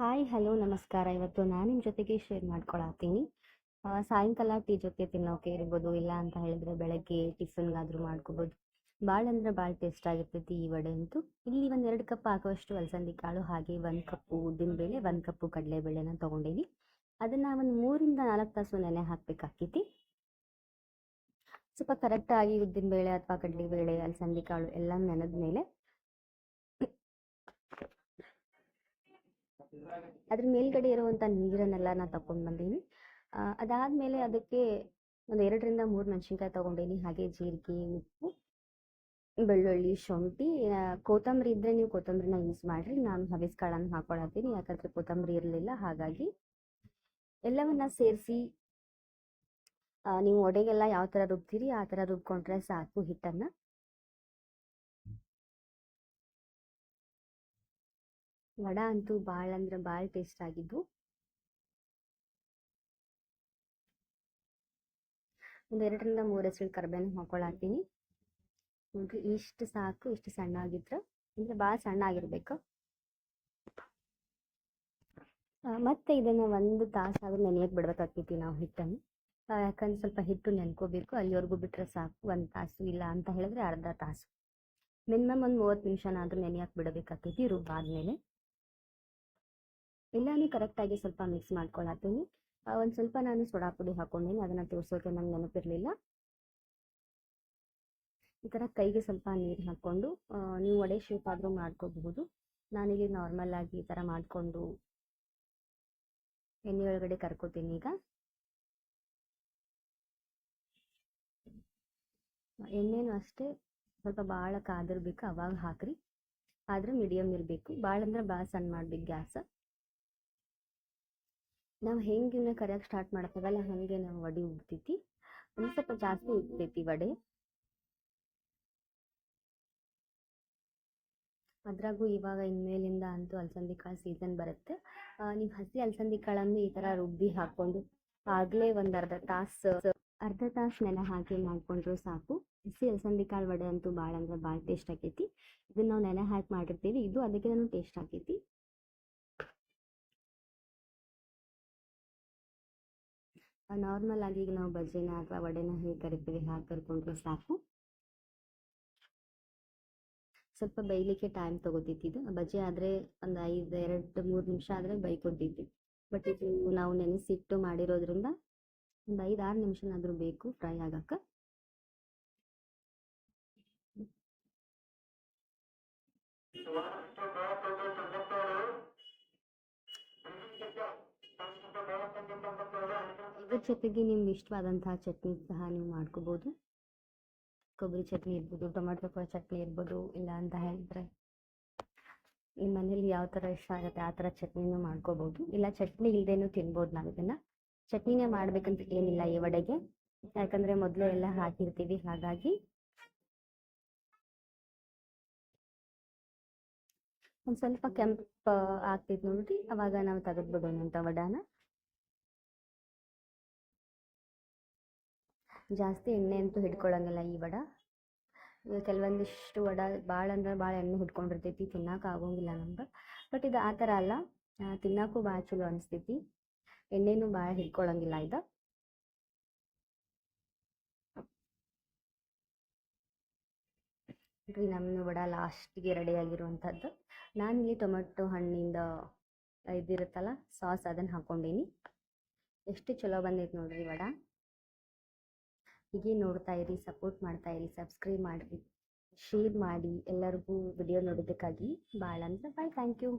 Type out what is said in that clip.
Hi hello ನಮಸ್ಕಾರ. ಇವತ್ತು ನಾನು ನಿಮ್ಮ ಜೊತೆಗೆ ಶೇರ್ ಮಾಡ್ಕೊಳತ್ತೀನಿ. ಸಾಯಂಕಾಲ ಟೀ ಜೊತೆ ತಿನ್ನೋಕೆ ಇರ್ಬೋದು, ಇಲ್ಲ ಅಂತ ಹೇಳಿದ್ರೆ ಬೆಳಗ್ಗೆ ಟಿಫನ್ಗಾದ್ರೂ ಮಾಡ್ಕೋಬೋದು. ಭಾಳ ಅಂದ್ರೆ ಭಾಳ ಟೇಸ್ಟ್ ಆಗಿರ್ತೈತಿ ಈ ವಡೆ ಅಂತೂ. ಇಲ್ಲಿ ಒಂದು ಎರಡು ಕಪ್ ಆಗುವಷ್ಟು ಅಲಸಂದಿ ಕಾಳು, ಹಾಗೆ ಒಂದು ಕಪ್ಪು ಉದ್ದಿನಬೇಳೆ ಒಂದು ಕಪ್ಪು ಕಡಲೆಬೇಳೆನ ತೊಗೊಂಡೀನಿ. ಅದನ್ನ ಒಂದು ಮೂರಿಂದ ನಾಲ್ಕು ತಾಸು ನೆನೆ ಹಾಕಬೇಕಾಕೈತಿ. ಸ್ವಲ್ಪ ಕರೆಕ್ಟಾಗಿ ಉದ್ದಿನಬೇಳೆ ಅಥವಾ ಕಡಲೆಬೇಳೆ ಅಲಸಂದಿ ಕಾಳು ಎಲ್ಲ ನೆನೆದ ಮೇಲೆ ಅದ್ರ ಮೇಲ್ಗಡೆ ಇರುವಂತ ನೀರನ್ನೆಲ್ಲ ನಾ ತಕೊಂಡ್ ಬಂದೀನಿ. ಅದಾದ್ಮೇಲೆ ಅದಕ್ಕೆ ಒಂದ್ ಎರಡರಿಂದ ಮೂರ್ ಮೆಣಸಿನ್ಕಾಯಿ ತಗೊಂಡೀನಿ. ಹಾಗೆ ಜೀರಿಗೆ, ಉಪ್ಪು, ಬೆಳ್ಳುಳ್ಳಿ, ಶುಂಠಿ ಕೊತ್ತಂಬರಿ ಇದ್ರೆ ನೀವು ಕೊತ್ತಂಬರಿನ ಯೂಸ್ ಮಾಡ್ರಿ. ನಾನು ಹವಿಸ್ ಕಾಳನ್ನು ಹಾಕೊಳತ್ತೀನಿ. ಯಾಕಂದ್ರೆ ಕೊತ್ತಂಬರಿ ಇರಲಿಲ್ಲ. ಹಾಗಾಗಿ ಎಲ್ಲವನ್ನ ಸೇರಿಸಿ ನೀವು ಒಡೆಗೆಲ್ಲ ಯಾವ ತರ ರುಬ್ತೀರಿ ಆ ತರ ರುಬ್ಕೊಂಡ್ರೆ ಸಾಕು ಹಿಟ್ಟನ್ನು. ವಡ ಅಂತೂ ಭಾಳ ಅಂದ್ರೆ ಭಾಳ ಟೇಸ್ಟ್ ಆಗಿದ್ದು. ಒಂದು ಎರಡರಿಂದ ಮೂರು ಹೆಸರು ಕರ್ಬೇನ ಹಾಕೊಳತ್ತೀನಿ ನೋಡ್ರಿ ಇಷ್ಟು ಸಾಕು, ಇಷ್ಟು ಸಣ್ಣ ಆಗಿದ್ರೆ, ಅಂದ್ರೆ ಭಾಳ ಸಣ್ಣ ಆಗಿರ್ಬೇಕು. ಮತ್ತೆ ಇದನ್ನ ಒಂದು ತಾಸಾದ್ರೂ ನೆನೆಯಕ್ಕೆ ಬಿಡ್ಬೇಕಾಗ್ತೈತಿ ನಾವು ಹಿಟ್ಟನ್ನು. ಯಾಕಂದ್ರೆ ಸ್ವಲ್ಪ ಹಿಟ್ಟು ನೆನ್ಕೋಬೇಕು, ಅಲ್ಲಿವರೆಗೂ ಬಿಟ್ರೆ ಸಾಕು, ಒಂದು ತಾಸು ಇಲ್ಲ ಅಂತ ಹೇಳಿದ್ರೆ ಅರ್ಧ ತಾಸು. ಮಿನಿಮಮ್ ಒಂದು ಮೂವತ್ತು ನಿಮಿಷನಾದ್ರೂ ನೆನೆಯಕ್ಕೆ ಬಿಡಬೇಕಾಗ್ತೈತಿ ರುಬ್ಬಾದ್ಮೇಲೆ. ಎಲ್ಲಾನು ಕರೆಕ್ಟಾಗಿ ಸ್ವಲ್ಪ ಮಿಕ್ಸ್ ಮಾಡ್ಕೊಳತ್ತೀನಿ. ಒಂದು ಸ್ವಲ್ಪ ನಾನು ಸೋಡಾ ಪುಡಿ ಹಾಕೊಂಡೀನಿ ಅದನ್ನ ತೋರಿಸೋಕೆ ನಂಗೆ ನೆನಪಿರಲಿಲ್ಲ. ಈ ತರ ಕೈಗೆ ಸ್ವಲ್ಪ ನೀರು ಹಾಕ್ಕೊಂಡು ಆ, ನೀವು ವಡೆ ಶೇಪ್ ಆದರೂ ಮಾಡ್ಕೋಬಹುದು. ನಾನಿಲ್ಲಿ ನಾರ್ಮಲ್ ಆಗಿ ಈ ಥರ ಮಾಡಿಕೊಂಡು ಎಣ್ಣೆ ಒಳಗಡೆ ಕರ್ಕೋತೀನಿ ಈಗ. ಎಣ್ಣೆನೂ ಅಷ್ಟೇ ಸ್ವಲ್ಪ ಭಾಳ ಕಾದಿರ್ಬೇಕು ಅವಾಗ ಹಾಕ್ರಿ. ಆದ್ರೆ ಮೀಡಿಯಮ್ ಇರಬೇಕು. ಭಾಳ ಅಂದ್ರೆ ಭಾಳ ಸಣ್ಣ ಮಾಡ್ಬೇಕು ಗ್ಯಾಸ್. ನಾವು ಹೆಂಗೆ ಇವನ್ನ ಕರಿಯಕ್ಕೆ ಸ್ಟಾರ್ಟ್ ಮಾಡ್ತೇವಲ್ಲ ಹಾಗೆ ನಾವು ವಡೆ ಉಬ್ತೈತಿ ಒಂದು ಸ್ವಲ್ಪ ಜಾಸ್ತಿ ಉಬ್ತೈತಿ ವಡೆ. ಅದ್ರಾಗೂ ಇವಾಗ ಇನ್ಮೇಲಿಂದ ಅಂತೂ ಅಲಸಂದಿ ಕಾಳು ಸೀಸನ್ ಬರುತ್ತೆ. ನೀವು ಹಸಿ ಅಲಸಂದಿ ಕಾಳನ್ನು ಈ ಥರ ರುಬ್ಬಿ ಹಾಕ್ಕೊಂಡು ಆಗಲೇ ಒಂದು ಅರ್ಧ ತಾಸು ಅರ್ಧ ತಾಸು ನೆನೆ ಹಾಕಿ ಮಾಡ್ಕೊಂಡ್ರು ಸಾಕು. ಹಸಿ ಅಲಸಂದಿ ಕಾಳು ವಡೆ ಅಂತೂ ಭಾಳ ಅಂದ್ರೆ ಭಾಳ ಟೇಸ್ಟ್ ಆಕೈತಿ. ಇದನ್ನ ನಾವು ನೆನೆ ಹಾಕಿ ಮಾಡಿರ್ತೀವಿ. ಇದು ಅದಕ್ಕೆ ನಾನು ಟೇಸ್ಟ್ ಆಕೈತಿ. ನಾರ್ಮಲ್ ಆಗಿ ಈಗ ನಾವು ಬಜ್ಜಿನ ಅಥವಾ ವಡೆನ ಹೇಗೆ ಕರಿತೀವಿ, ಹಾಗೆ ಕರ್ಕೊಂಡ್ರೆ ಸಾಕು. ಸ್ವಲ್ಪ ಬೇಯಲಿಕ್ಕೆ ಟೈಮ್ ತಗೋತೈತಿ ಇದು. ಬಜ್ಜಿ ಆದರೆ ಒಂದು ಐದು, ಎರಡು, ಮೂರು ನಿಮಿಷ ಆದರೆ ಬೈಕೊತೈತಿ ಬಟ್ ಇದು ನಾವು ನೆನೆಸಿಟ್ಟು ಮಾಡಿರೋದ್ರಿಂದ ಒಂದು ಐದು, ಆರು ನಿಮಿಷನಾದರೂ ಬೇಕು ಫ್ರೈ ಆಗಕ್ಕೆ. ಇದ್ರ ಜೊತೆಗೆ ನಿಮ್ಗೆ ಇಷ್ಟವಾದಂತಹ ಚಟ್ನಿ ಸಹ ನೀವು ಮಾಡ್ಕೋಬಹುದು ಕೊಬ್ಬರಿ ಚಟ್ನಿ ಇರ್ಬೋದು ಟೊಮೆಟೊ ಚಟ್ನಿ ಇರ್ಬೋದು, ಇಲ್ಲ ಅಂತ ಹೇಳಿದ್ರೆ ನಿಮ್ಮ ಮನೇಲಿ ಯಾವ ತರ ಇಷ್ಟ ಆಗುತ್ತೆ ಆ ತರ ಚಟ್ನಿನು ಮಾಡ್ಕೋಬಹುದು ಇಲ್ಲ ಚಟ್ನಿ ಇಲ್ಲದೇನು ತಿನ್ಬೋದು ನಾವು ಇದನ್ನ. ಚಟ್ನಿನೇ ಮಾಡ್ಬೇಕಂತ ಏನಿಲ್ಲ ಈ ವಡೆಗೆ. ಯಾಕಂದ್ರೆ ಮೊದ್ಲು ಎಲ್ಲ ಹಾಕಿರ್ತೀವಿ, ಹಾಗಾಗಿ ಒಂದ್ ಸ್ವಲ್ಪ ಕೆಂಪು ಆಗ್ತೈತೆ ನೋಡ್ರಿ. ಅವಾಗ ನಾವು ತೆಗೆದ್ಬಿಡೋಣ ಅಂತ ವಡಾನ. ಜಾಸ್ತಿ ಎಣ್ಣೆ ಅಂತೂ ಹಿಡ್ಕೊಳ್ಳೋಂಗಿಲ್ಲ ಈ ವಡ. ಕೆಲವೊಂದಿಷ್ಟು ವಡ ಭಾಳ ಅಂದ್ರೆ ಭಾಳ ಎಣ್ಣೆ ಹಿಡ್ಕೊಂಡಿರ್ತೈತಿ, ತಿನ್ನೋಕೆ ಆಗೋಂಗಿಲ್ಲ ನಮ್ಗೆ. ಬಟ್ ಇದು ಆ ಥರ ಅಲ್ಲ ತಿನ್ನೋಕ್ಕೂ ಭಾಳ ಚಲೋ ಅನಿಸ್ತೈತಿ. ಎಣ್ಣೆನೂ ಭಾಳ ಹಿಡ್ಕೊಳ್ಳೋಂಗಿಲ್ಲ ಇದು. ನೋಡ್ರಿ ನಮ್ಮ ವಡ ಲಾಸ್ಟಿಗೆ ರೆಡಿ ಆಗಿರುವಂಥದ್ದು ನಾನಿಲ್ಲಿ ಟೊಮೆಟೊ ಹಣ್ಣಿಂದ ಇದಿರುತ್ತಲ್ಲ, ಸಾಸ್ ಅದನ್ನು ಹಾಕ್ಕೊಂಡೀನಿ ಎಷ್ಟು ಚಲೋ ಬಂದೈತೆ ನೋಡ್ರಿ ವಡ. ಹೀಗೆ ನೋಡ್ತಾ ಇರಿ ಸಪೋರ್ಟ್ ಮಾಡ್ತಾ ಇರಿ ಸಬ್ಸ್ಕ್ರೈಬ್ ಮಾಡಿರಿ ಶೇರ್ ಮಾಡಿ ಎಲ್ಲರಿಗೂ ವಿಡಿಯೋ ನೋಡೋದಕ್ಕಾಗಿ ಭಾಳ ಅಂದ್ರೆ ಭಾಳ ಥ್ಯಾಂಕ್ ಯು